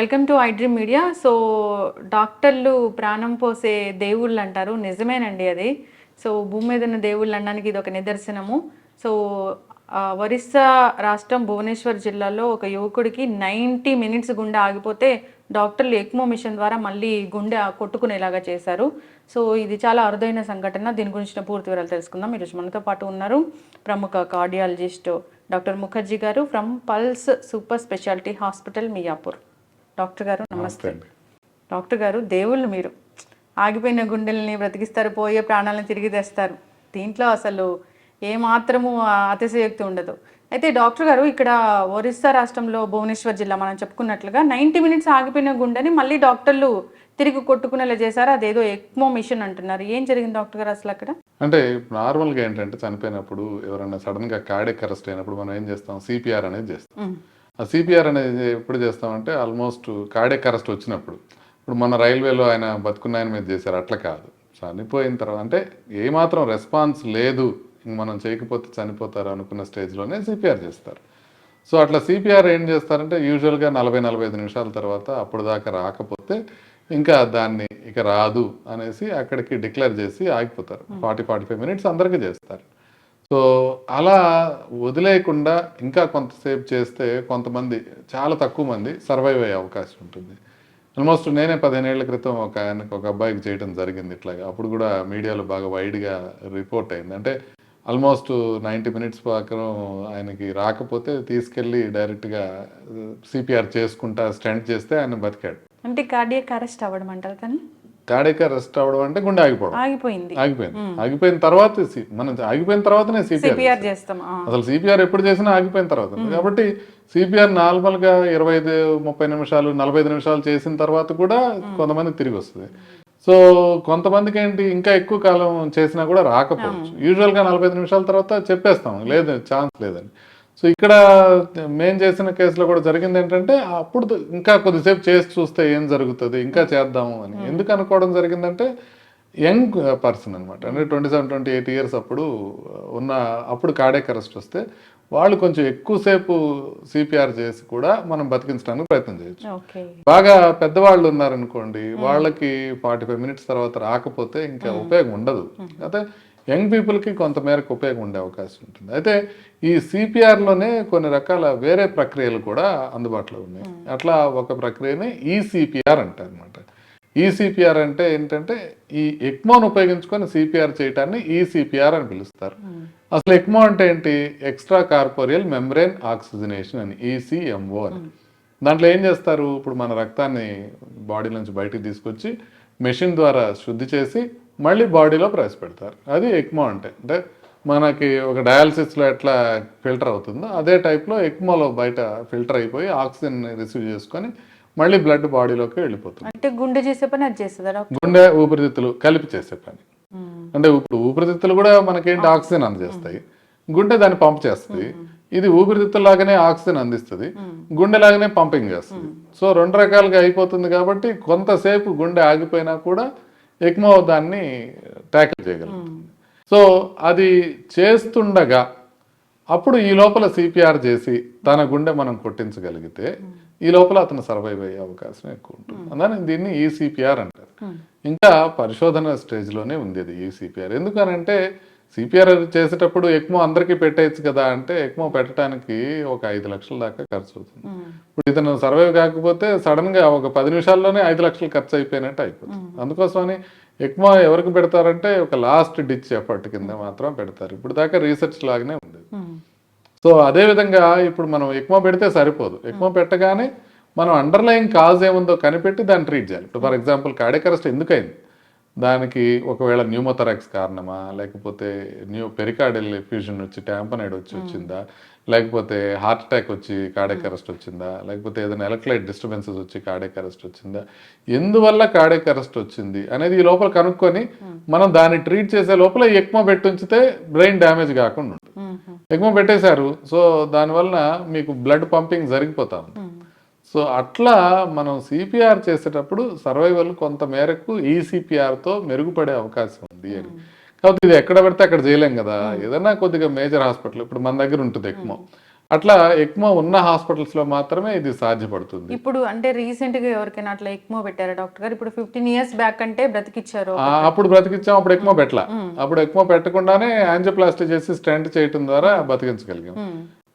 Welcome to iDream media. So డాక్టర్లు ప్రాణం పోసే దేవుళ్ళు అంటారు నిజమేనండి అది. సో భూమి మీద ఉన్న దేవుళ్ళు అనడానికి ఇది ఒక నిదర్శనము. సో ఒరిస్సా రాష్ట్రం భువనేశ్వర్ జిల్లాలో ఒక యువకుడికి నైంటీ మినిట్స్ గుండె ఆగిపోతే డాక్టర్లు ఎక్మో మిషన్ ద్వారా మళ్ళీ గుండె కొట్టుకునేలాగా చేశారు. సో ఇది చాలా అరుదైన సంఘటన. దీని గురించిన పూర్తి వివరాలు తెలుసుకుందాం. ఈరోజు మనతో పాటు ఉన్నారు ప్రముఖ కార్డియాలజిస్ట్ డాక్టర్ ముఖర్జీ గారు from pulse super speciality hospital Miyapur. Doctor గారు నమస్తే. డాక్టర్ గారు దేవుళ్ళు మీరు. ఆగిపోయిన గుండెల్ని బ్రతికిస్తారు పోయే ప్రాణాలను తిరిగి తెస్తారు. దీంట్లో అసలు ఏ మాత్రము ఆ, అతిశయోక్తి ఉండదు. అయితే డాక్టర్ గారు ఇక్కడ ఒరిస్సా రాష్ట్రంలో భువనేశ్వర్ జిల్లా మనం చెప్పుకున్నట్లుగా నైంటీ మినిట్స్ ఆగిపోయిన గుండెని మళ్ళీ డాక్టర్లు తిరిగి కొట్టుకునేలా చేశారు. అదేదో ఎక్మో మిషన్ అంటున్నారు. ఏం జరిగింది డాక్టర్ గారు అసలు అక్కడ? అంటే నార్మల్గా ఏంటంటే చనిపోయినప్పుడు ఎవరైనా సడన్గా కార్డియక్ అరెస్ట్ అయినప్పుడు మనం ఏం చేస్తాం? సిపిఆర్ అనేది చేస్తాం. ఆ సిపిఆర్ అనేది ఎప్పుడు చేస్తామంటే ఆల్మోస్ట్ కార్డియక్ అరెస్ట్ వచ్చినప్పుడు. ఇప్పుడు మన రైల్వేలో ఆయన బతుకున్న ఆయన మీద చేశారు అట్లా కాదు. చనిపోయిన తర్వాత అంటే ఏమాత్రం రెస్పాన్స్ లేదు. ఇంక మనం చేయకపోతే చనిపోతారు అనుకున్న స్టేజ్లోనే సిపిఆర్ చేస్తారు. సో అట్లా సిపిఆర్ ఏం చేస్తారంటే యూజువల్గా నలభై నలభై ఐదు నిమిషాల తర్వాత అప్పుడు దాకా రాకపోతే ఇంకా దాన్ని ఇక రాదు అనేసి అక్కడికి డిక్లేర్ చేసి ఆగిపోతారు. ఫార్టీ ఫార్టీ ఫైవ్ మినిట్స్ అందరికీ చేస్తారు. సో అలా వదిలేయకుండా ఇంకా కొంతసేపు చేస్తే కొంతమంది చాలా తక్కువ మంది సర్వైవ్ అయ్యే అవకాశం ఉంటుంది. ఆల్మోస్ట్ నేనే పదిహేనేళ్ళ క్రితం ఒక ఆయనకు ఒక అబ్బాయికి చేయడం జరిగింది ఇట్లాగా. అప్పుడు కూడా మీడియాలో బాగా వైడ్గా రిపోర్ట్ అయింది. అంటే ఆల్మోస్ట్ నైంటీ మినిట్స్ ప్రకారం ఆయనకి రాకపోతే తీసుకెళ్ళి డైరెక్ట్గా సిపిఆర్ uh, చేసుకుంటా స్టెంట్ చేస్తే ఆయన బతికాడు. అంటే కార్డియక్ అరెస్ట్ అవ్వడం అంటారు కానీ? కాడిక రెస్ట్ అవ్వడం అంటే గుండె ఆగిపోవడం. ఆగిపోయింది. ఆగిపోయింది. ఆగిపోయిన తర్వాత మనం ఆగిపోయిన తర్వాతనే సిపిఆర్ చేస్తాం. అసలు సిపిఆర్ ఎప్పుడు చేసినా ఆగిపోయిన తర్వాత. కాబట్టి సిపిఆర్ నార్మల్గా ఇరవై ఐదు ముప్పై నిమిషాలు నలభై ఐదు నిమిషాలు చేసిన తర్వాత కూడా కొంతమంది తిరిగి వస్తుంది. సో కొంతమందికి ఏంటి ఇంకా ఎక్కువ కాలం చేసినా కూడా రాకపోవచ్చు. యూజువల్గా నలభై ఐదు నిమిషాల తర్వాత చెప్పేస్తాం. లేదు ఛాన్స్ లేదని. సో ఇక్కడ మేం చేసిన కేసులో కూడా జరిగింది ఏంటంటే అప్పుడు ఇంకా కొద్దిసేపు చేసి చూస్తే ఏం జరుగుతుంది ఇంకా చేద్దాము అని. ఎందుకు అనుకోవడం జరిగిందంటే యంగ్ పర్సన్ అనమాట అంటే twenty seven twenty eight years అప్పుడు ఉన్న అప్పుడు కార్డియక్ అరెస్ట్ వస్తే వాళ్ళు కొంచెం ఎక్కువసేపు సిపిఆర్ చేసి కూడా మనం బతికించడానికి ప్రయత్నం చేయొచ్చు. బాగా పెద్దవాళ్ళు ఉన్నారనుకోండి వాళ్ళకి ఫార్టీ ఫైవ్ మినిట్స్ తర్వాత రాకపోతే ఇంకా ఉపయోగం ఉండదు. అయితే యంగ్ పీపుల్కి కొంత మేరకు ఉపయోగం ఉండే అవకాశం ఉంటుంది. అయితే ఈ సిపిఆర్లోనే కొన్ని రకాల వేరే ప్రక్రియలు కూడా అందుబాటులో ఉన్నాయి. అట్లా ఒక ప్రక్రియనే ఈసిపిఆర్ అంటారు అనమాట ఈసిపిఆర్ అంటే ఏంటంటే ఈ ఎక్మోను ఉపయోగించుకొని సిపిఆర్ చేయటాన్ని ఈసిపిఆర్ అని పిలుస్తారు. అసలు ఎక్మో అంటే ఏంటి? ఎక్స్ట్రా కార్పోరియల్ మెమ్బ్రెయిన్ ఆక్సిజనేషన్ అని ఈసిఎంఓ అని. దాంట్లో ఏం చేస్తారు? ఇప్పుడు మన రక్తాన్ని బాడీ నుంచి బయటికి తీసుకొచ్చి మెషిన్ ద్వారా శుద్ధి చేసి మళ్ళీ బాడీలో ప్రవేశపెడతారు. అది ఎక్మో అంటే. అంటే మనకి ఒక డయాలసిస్లో ఎట్లా ఫిల్టర్ అవుతుందో అదే టైప్లో ఎక్మోలో బయట ఫిల్టర్ అయిపోయి ఆక్సిజన్ రిసీవ్ చేసుకొని మళ్ళీ బ్లడ్ బాడీలోకి వెళ్ళిపోతుంది. అంటే గుండె చేసే పని అది చేస్తుందా గుండె ఊపిరితిత్తులు కలిపి చేసే పని. అంటే ఇప్పుడు ఊపిరితిత్తులు కూడా మనకేంటి ఆక్సిజన్ అందజేస్తాయి. గుండె దాన్ని పంప్ చేస్తుంది. ఇది ఊపిరితిత్తుల లాగానే ఆక్సిజన్ అందిస్తుంది. గుండె లాగానే పంపింగ్ చేస్తుంది. సో రెండు రకాలుగా అయిపోతుంది కాబట్టి కొంతసేపు గుండె ఆగిపోయినా కూడా ఎక్మో దాన్ని ట్యాకిల్ చేయగలుగుతుంది సో అది చేస్తుండగా అప్పుడు ఈ లోపల సిపిఆర్ చేసి తన గుండె మనం కొట్టించగలిగితే ఈ లోపల అతను సర్వైవ్ అయ్యే అవకాశం ఎక్కువ ఉంటుంది. అందుకని దీన్ని ఈసిపిఆర్ అంటారు. ఇంకా పరిశోధన స్టేజ్లోనే ఉంది అది ఈసిపిఆర్ ఎందుకనంటే సిపిఆర్ చేసేటప్పుడు ఎక్మో అందరికీ పెట్టేయచ్చు కదా అంటే ఎక్మో పెట్టడానికి ఒక ఐదు లక్షల దాకా ఖర్చు అవుతుంది. ఇప్పుడు ఇతను సర్వైవ్ కాకపోతే సడన్గా ఒక పది నిమిషాల్లోనే ఐదు లక్షలు ఖర్చు అయిపోయినట్టు అయిపోతుంది. అందుకోసమని ఎక్మో ఎవరికి పెడతారంటే ఒక లాస్ట్ డిచ్ ఎఫర్ట్ కింద మాత్రం పెడతారు. ఇప్పుడు దాకా రీసెర్చ్ లాగానే ఉండేది. సో అదే విధంగా ఇప్పుడు మనం ఎక్మో పెడితే సరిపోదు. ఎక్మో పెట్టగానే మనం అండర్లయింగ్ కాజ్ ఏముందో కనిపెట్టి దాన్ని ట్రీట్ చేయాలి. ఇప్పుడు ఫర్ ఎగ్జాంపుల్ కార్డియక్ అరెస్ట్ ఎందుకైంది? దానికి ఒకవేళ న్యూమోథరాక్స్ కారణమా? లేకపోతే న్యూ పెరికార్డియల్ ఫ్యూజన్ వచ్చి ట్యాంపనైడ్ వచ్చి వచ్చిందా? లేకపోతే హార్ట్ అటాక్ వచ్చి కార్డియక్ అరెస్ట్ వచ్చిందా? లేకపోతే ఏదైనా ఎలక్ట్రైట్ డిస్టర్బెన్సెస్ వచ్చి కార్డియక్ అరెస్ట్ వచ్చిందా? ఎందువల్ల కార్డియక్ అరెస్ట్ వచ్చింది? అనేది ఈ లోపల కనుక్కొని మనం దాన్ని ట్రీట్ చేసే లోపల ఎక్మో పెట్టి ఉంచితే బ్రెయిన్ డ్యామేజ్ కాకుండా ఉంటుంది. ఎక్మో పెట్టేశారు. సో దానివల్ల మీకు బ్లడ్ పంపింగ్ జరిగిపోతా ఉంది సో అట్లా మనం సిపిఆర్ చేసేటప్పుడు సర్వైవల్ కొంత మేరకు ఈ సిపిఆర్తో మెరుగుపడే అవకాశం ఉంది అని. కాబట్టి ఇది ఎక్కడ పెడితే అక్కడ చేయలేం కదా. ఏదైనా కొద్దిగా మేజర్ హాస్పిటల్ ఇప్పుడు మన దగ్గర ఉంటుంది ఎక్మో. అట్లా ఎక్మో ఉన్న హాస్పిటల్స్లో మాత్రమే ఇది సాధ్యపడుతుంది. ఇప్పుడు అంటే రీసెంట్గా ఎవరికైనా అట్లా ఎక్మో పెట్టారా డాక్టర్ గారు? ఇప్పుడు ఫిఫ్టీన్ ఇయర్స్ బ్యాక్ అంటే బ్రతికిచ్చారు అప్పుడు బ్రతికించాం అప్పుడు ఎక్కువ పెట్టలా. అప్పుడు ఎక్కువ పెట్టకుండానే యాంజియోప్లాస్టీ చేసి స్టెంట్ చేయటం ద్వారా బతికించగలిగాం.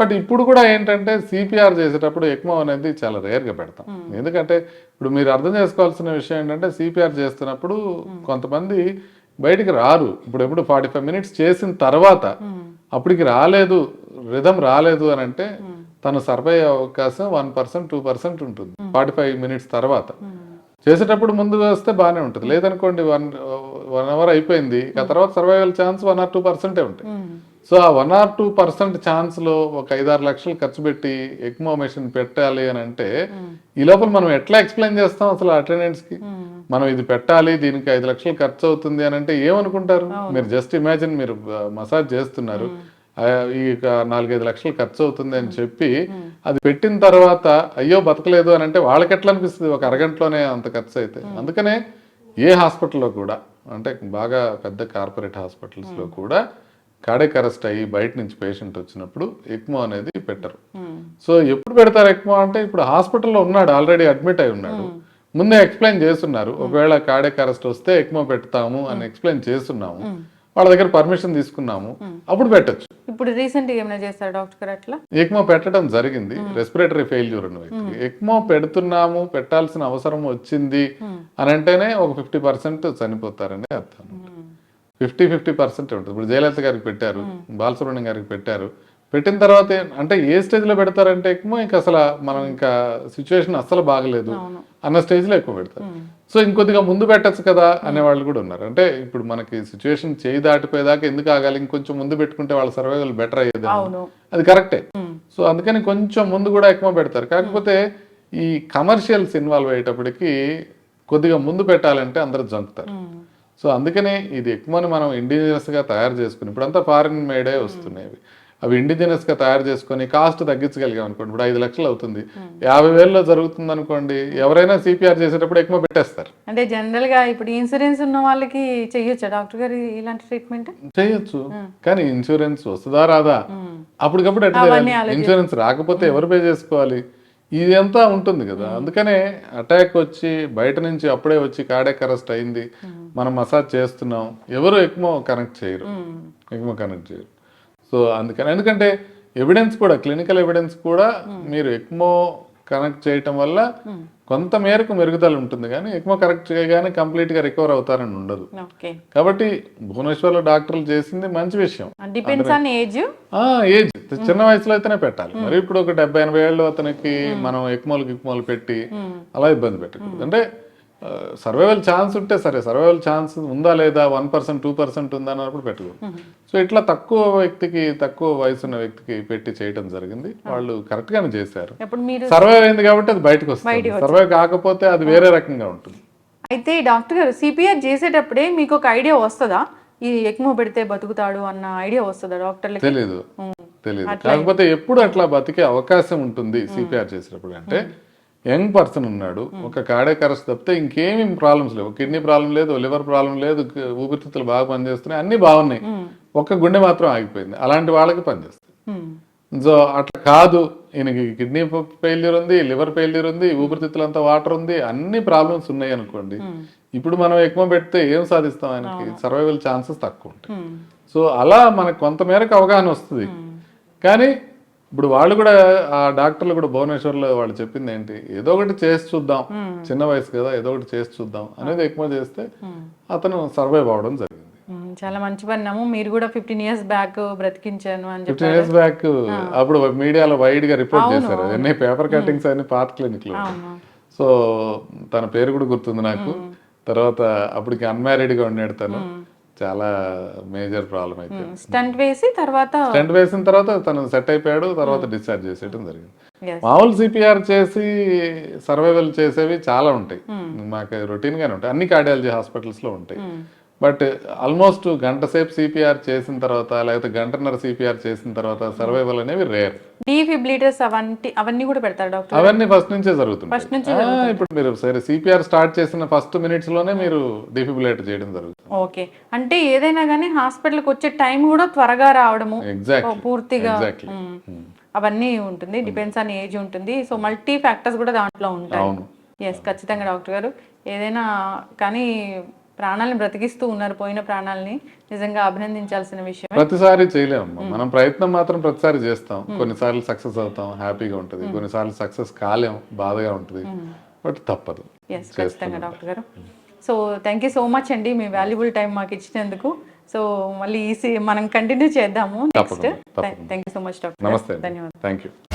బట్ ఇప్పుడు కూడా ఏంటంటే సిపిఆర్ చేసేటప్పుడు ఎక్కువ అనేది చాలా రేర్గా పెడతాం. ఎందుకంటే ఇప్పుడు మీరు అర్థం చేసుకోవాల్సిన విషయం ఏంటంటే సిపిఆర్ చేస్తున్నప్పుడు కొంతమంది బయటికి రారు. ఇప్పుడు ఎప్పుడు ఫార్టీ ఫైవ్ మినిట్స్ చేసిన తర్వాత అప్పటికి రాలేదు రిధం రాలేదు అని అంటే తను సర్వే అవకాశం వన్ పర్సెంట్ టూ పర్సెంట్ ఉంటుంది ఫార్టీ ఫైవ్ మినిట్స్ తర్వాత. చేసేటప్పుడు ముందు వస్తే బాగానే ఉంటుంది. లేదనుకోండి వన్ వన్ అవర్ అయిపోయింది. ఆ తర్వాత survival chance one or two పర్సెంటే ఉంటాయి. సో ఆ వన్ ఆర్ టూ పర్సెంట్ ఛాన్స్లో ఒక ఐదారు లక్షలు ఖర్చు పెట్టి ఎక్మో మెషిన్ పెట్టాలి అని అంటే ఈ లోపల మనం ఎట్లా ఎక్స్ప్లెయిన్ చేస్తాం అసలు అటెండెంట్స్కి? ఉమ్, మనం ఇది పెట్టాలి దీనికి ఐదు లక్షలు ఖర్చు అవుతుంది అని అంటే ఏమనుకుంటారు? మీరు జస్ట్ ఇమాజిన్ మీరు మసాజ్ చేస్తున్నారు. ఈ నాలుగైదు లక్షలు ఖర్చు అవుతుంది అని చెప్పి అది పెట్టిన తర్వాత అయ్యో బతకలేదు అని అంటే వాళ్ళకి ఎట్లా అనిపిస్తుంది? ఒక అరగంటలోనే అంత ఖర్చు అయితే. అందుకనే ఏ హాస్పిటల్లో కూడా అంటే బాగా పెద్ద కార్పొరేట్ హాస్పిటల్స్లో కూడా కార్డియక్ అరెస్ట్ అయ్యి బయట నుంచి పేషెంట్ వచ్చినప్పుడు ఎక్మో అనేది పెట్టరు. ఉమ్, సో ఎప్పుడు పెడతారు ఎక్కువ అంటే ఇప్పుడు హాస్పిటల్లో ఉన్నాడు ఆల్రెడీ అడ్మిట్ అయి ఉన్నాడు. ముందే ఎక్స్ప్లెయిన్ చేస్తున్నారు ఒకవేళ కార్డియక్ అరెస్ట్ వస్తే ఎక్కువ పెడతాము అని ఎక్స్ప్లెయిన్ చేస్తున్నాము. వాళ్ళ దగ్గర పర్మిషన్ తీసుకున్నాము. అప్పుడు పెట్టొచ్చు. ఇప్పుడు రీసెంట్గా ఏమైనా చేస్తారు డాక్టర్ గారు అట్లా? ఎక్మో పెట్టడం జరిగింది. రెస్పిరేటరీ ఫెయిల్యూర్ ఉన్న వ్యక్తికి ఎక్మో పెడుతున్నాము పెట్టాల్సిన అవసరం వచ్చింది అని అంటేనే ఒక ఫిఫ్టీ పర్సెంట్ చనిపోతారని అర్థం. ఫిఫ్టీ ఫిఫ్టీ పర్సెంట్ ఉంటుంది. ఇప్పుడు జయలలిత గారికి పెట్టారు బాలసుబ్రహ్మణ్యం గారికి పెట్టారు. పెట్టిన తర్వాత అంటే ఏ స్టేజ్లో పెడతారంటే ఎక్కువ ఇంకా అసలు మనం ఇంకా సిచ్యువేషన్ అస్సలు బాగలేదు. అన్న స్టేజ్లో ఎక్కువ పెడతారు. సో ఇంకొద్దిగా ముందు పెట్టచ్చు కదా అనే వాళ్ళు కూడా ఉన్నారు. అంటే ఇప్పుడు మనకి సిచ్యువేషన్ చేయి దాటిపోయేదాకా ఎందుకు ఆగాలి? ఇంకొంచెం ముందు పెట్టుకుంటే వాళ్ళ సర్వైవల్ బెటర్ అయ్యేది అది కరెక్టే. సో అందుకని కొంచెం ముందు కూడా ఎక్కువ పెడతారు. కాకపోతే ఈ కమర్షియల్స్ ఇన్వాల్వ్ అయ్యేటప్పటికి కొద్దిగా ముందు పెట్టాలంటే అందరూ జంకుతారు. సో అందుకనే ఇది ఎక్కువని మనం ఇండిజినస్గా తయారు చేసుకుని ఇప్పుడంతా ఫారిన్ మేడే వస్తున్నాయి అవి. అవి ఇండిజినస్గా తయారు చేసుకొని కాస్ట్ తగ్గించగలిగాం అనుకోండి ఇప్పుడు ఐదు లక్షలు అవుతుంది. యాభై వేలలో జరుగుతుంది అనుకోండి ఎవరైనా సిపిఆర్ చేసేటప్పుడు ఎక్కువ పెట్టేస్తారు. అంటే జనరల్గా ఇప్పుడు ఇన్సూరెన్స్ ఉన్న వాళ్ళకి చెయ్యొచ్చా? డాక్టర్ గారు ఇలాంటి ట్రీట్మెంట్ చేయొచ్చు కానీ ఇన్సూరెన్స్ వస్తుందా రాదా? అప్పటికప్పుడు ఎట్లా అవన్నీ చేయాలి? ఇన్సూరెన్స్ రాకపోతే ఎవరు పే చేసుకోవాలి? ఇది అంతా ఉంటుంది కదా. అందుకనే అటాక్ వచ్చి బయట నుంచి అప్పుడే వచ్చి కార్డియక్ అరెస్ట్ అయింది. మనం మసాజ్ చేస్తున్నాం ఎవరు ఎక్కువ కనెక్ట్ చేయరు. ఎక్కువ కనెక్ట్ చేయరు. సో అందుకని ఎందుకంటే ఎవిడెన్స్ కూడా క్లినికల్ ఎవిడెన్స్ కూడా మీరు ఎక్కువ కనెక్ట్ చేయటం వల్ల కొంత మేరకు మెరుగుదల ఉంటుంది కానీ ఎక్కువ కరెక్ట్ చేయగానే కంప్లీట్గా రికవర్ అవుతారని ఉండదు. కాబట్టి భువనేశ్వర్లో డాక్టర్లు చేసింది మంచి విషయం. ఏజ్? చిన్న వయసులో అయితేనే పెట్టాలి. మరి ఇప్పుడు ఒక డెబ్బై ఎనభై ఏళ్ళు అతనికి మనం ఎక్కుమలు గిక్మలు పెట్టి అలా ఇబ్బంది పెట్టకూడదు. అంటే సర్వైవల్ ఛాన్స్ ఉంటే సరే సర్వైవల్ ఛాన్స్ ఉందా లేదా వన్ పర్సెంట్ టూ పర్సెంట్ ఉందా అన్నప్పుడు పెట్టకూడదు. సో ఇట్లా తక్కువ వ్యక్తికి తక్కువ వయసు ఉన్న వ్యక్తికి పెట్టి చేయటం జరిగింది. వాళ్ళు కరెక్ట్ గానే చేశారు. సర్వైవ్ అయింది కాబట్టి అది బయటకు వస్తుంది. సర్వైవ్ కాకపోతే అది వేరే రకంగా ఉంటుంది. అయితే డాక్టర్ గారు సిపిఆర్ చేసేటప్పుడే మీకు ఒక ఐడియా వస్తుందా? ఈ ఎక్కువ పెడితే బతుకుతాడు అన్న ఐడియా వస్తుందా డాక్టర్లకి? తెలీదు. తెలీదు. కాకపోతే ఎప్పుడు అట్లా బతికే అవకాశం ఉంటుంది సిపిఆర్ చేసేటప్పుడు అంటే. యంగ్ పర్సన్ ఉన్నాడు ఒక కార్డియక్ అరెస్ట్ తప్పితే ఇంకేమీ ప్రాబ్లమ్స్ లేవు. కిడ్నీ ప్రాబ్లం లేదు లివర్ ప్రాబ్లం లేదు ఊపిరితిత్తులు బాగా పనిచేస్తున్నాయి అన్ని బాగున్నాయి. ఒక్క గుండె మాత్రం ఆగిపోయింది. అలాంటి వాళ్ళకి పనిచేస్తాయి ఉమ్, సో అట్లా కాదు. ఈయనకి కిడ్నీ ఫెయిల్యూర్ ఉంది లివర్ ఫెయిల్యూర్ ఉంది ఊపిరితిత్తులంతా వాటర్ ఉంది అన్ని ప్రాబ్లమ్స్ ఉన్నాయి అనుకోండి. ఇప్పుడు మనం ఎక్కువ పెడితే ఏం సాధిస్తాం ఆయనకి? సర్వైవల్ ఛాన్సెస్ తక్కువ ఉంటాయి. సో అలా మనకు కొంత మేరకు అవగాహన వస్తుంది. కానీ ఇప్పుడు వాళ్ళు కూడా ఆ డాక్టర్లు కూడా భువనేశ్వర్లో వాళ్ళు చెప్పింది ఏంటి ఏదో ఒకటి చేసి చూద్దాం. చిన్న వయసు కదా ఏదో ఒకటి చేసి చూద్దాం అనేది ఎక్కువ చేస్తే అతను సర్వైవ్ అవడం జరిగింది. చాలా మంచి పన్నాము మీరు కూడా ఫిఫ్టీన్ ఇయర్స్ బ్యాక్ బ్రతికించాను అని ఫిఫ్టీన్ ఇయర్స్ బ్యాక్ అప్పుడు మీడియాలో వైడ్గా రిపోర్ట్ చేశారు. అన్ని పేపర్ కటింగ్స్ అన్ని పాత క్లినిక్లో సో తన పేరు కూడా గుర్తుంది నాకు. తర్వాత అప్పటికి అన్మ్యారీడ్గా ఉన్నాడు తను చాలా మేజర్ ప్రాబ్లం అయితే. స్టంట్ వేసి తర్వాత స్టెంట్ వేసిన తర్వాత తను సెట్ అయిపోయాడు తర్వాత డిశ్చార్జ్ చేసేయడం జరిగింది. మామూలు సిపిఆర్ చేసి సర్వైవల్ చేసేవి చాలా ఉంటాయి. మాకు రొటీన్ గానే ఉంటాయి. అన్ని కార్డియాలజీ హాస్పిటల్స్లో ఉంటాయి బట్ ఆల్మోస్ట్ గంట సేపు సిపిఆర్ చేసిన తర్వాత లేకపోతే గంటన్నర సిపిఆర్ చేసిన తర్వాత సర్వైవల్ అనేవి రేర్ డీఫిబ్రిటర్స్ అవన్నీ అవన్నీ కూడా పెడతారు డాక్టర్ అవన్నీ ఫస్ట్ నుంచే జరుగుతుంది నుంచే ఇప్పుడు మీరు సరే సిపిఆర్ స్టార్ట్ చేసిన ఫస్ట్ మినిట్స్లోనే మీరు డిఫిబులేట్ చేయడం జరుగుతుంది. ఓకే. అంటే ఏదైనా కానీ హాస్పిటల్కి వచ్చే టైం కూడా త్వరగా రావడము. ఎగ్జాక్ట్ పూర్తిగా. ఉమ్. అవన్నీ ఉంటుంది. డిపెండ్స్ ఆన్ ఏజ్ ఉంటుంది. సో మల్టీ ఫ్యాక్టర్స్ కూడా దాంట్లో ఉంటాయి. ఎస్ ఖచ్చితంగా డాక్టర్ గారు. ఏదైనా కానీ ప్రాణాలను బ్రతికిస్తూ ఉన్నారు పోయిన ప్రాణాలని నిజంగా అభినందించాల్సిన విషయం ప్రతిసారి చేయలేము మనం ప్రయత్నం మాత్రం ప్రతిసారి చేస్తాం. కొన్నిసార్లు సక్సెస్ అవుతాం హ్యాపీగా ఉంటుంది. కొన్నిసార్లు సక్సెస్ కాలేం బాధగా ఉంటుంది. బట్ తప్పదు. ఖచ్చితంగా డాక్టర్ గారు. So thank you so much అండి మీ వాల్యుబుల్ టైం మాకు ఇచ్చినందుకు. సో మళ్ళీ ఈ సి- మనం కంటిన్యూ చేద్దాము next. Thank you so much doctor namaste ధన్యవాదాలు. Thank you